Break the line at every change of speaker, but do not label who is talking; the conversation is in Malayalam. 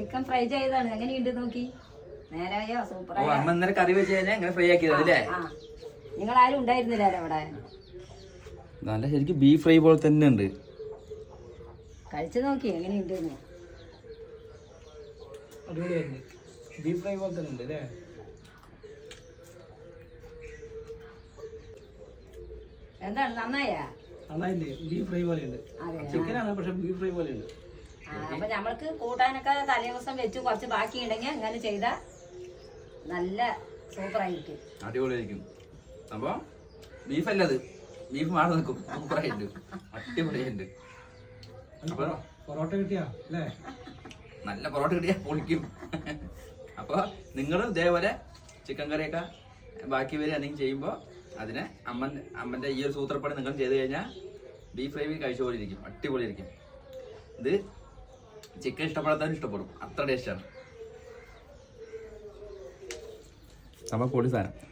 ചിക്കൻ ഫ്രൈ ചെയ്താണ് എങ്ങനെയുണ്ട് നോക്കി. നേരായോ?
സൂപ്പർ
സൂപ്പറായോ
അമ്മ ഇന്നലെ കറി വെച്ച് കഴിഞ്ഞാൽ ഇങ്ങനെ ഫ്രൈ ആക്കിയത് നിങ്ങൾ
ആരും ഉണ്ടായിരുന്നില്ല ഉണ്ടായിരുന്നില്ലല്ലോ അവിടെ?
നല്ല ശരിക്കും ബീഫ് ഫ്രൈ പോലെ തന്നെ ഉണ്ട്.
കഴിച്ചു നോക്കി എങ്ങനെയുണ്ട്
ബീഫ് ഫ്രൈ പോലെ തന്നെ ഉണ്ട് അല്ലേ?
എന്താണ് നന്നായാ?
നന്നായില്ലേ? ബീഫ് ഫ്രൈ പോലെ ഉണ്ട്. ചിക്കനാണ് പക്ഷെ ബീഫ് ഫ്രൈ പോലെ ഉണ്ട്.
ആ, അപ്പൊ നമ്മൾക്ക് കൂട്ടാനൊക്കെ തലേ ദിവസം വെച്ച് കുറച്ച് ബാക്കി ഉണ്ടെങ്കിൽ അങ്ങനെ ചെയ്താൽ നല്ല സൂപ്പർ ആയിരിക്കും
അടിപൊളിയായിരിക്കും. അപ്പൊ ബീഫ് അല്ല അത്? ബീഫ് മാറി നിൽക്കും. സൂപ്പറായിട്ട് അടിപൊളിയായിട്ട് അപ്പൊ
പൊറോട്ട കിട്ടിയാ? അല്ലേ?
നല്ല പൊറോട്ട കിട്ടിയാ പൊളിക്കും. അപ്പൊ നിങ്ങൾ ഇതേപോലെ ചിക്കൻ കറിയൊക്കെ ബാക്കി വരെ എന്തെങ്കിലും ചെയ്യുമ്പോൾ അതിനെ അമ്മൻ അമ്മന്റെ ഈ ഒരു സൂത്രപ്പണി നിങ്ങൾ ചെയ്ത് കഴിഞ്ഞാൽ ബീഫ് ഫ്രൈ കഴിച്ച പോലെ ഇരിക്കും അടിപൊളിയായിരിക്കും. ഇത് ചിക്കൻ ഇഷ്ടപ്പെടാത്തവരും ഇഷ്ടപ്പെടും. അത്ര ടേസ്റ്റാണ് സംഭവം പൊടി സാധനം.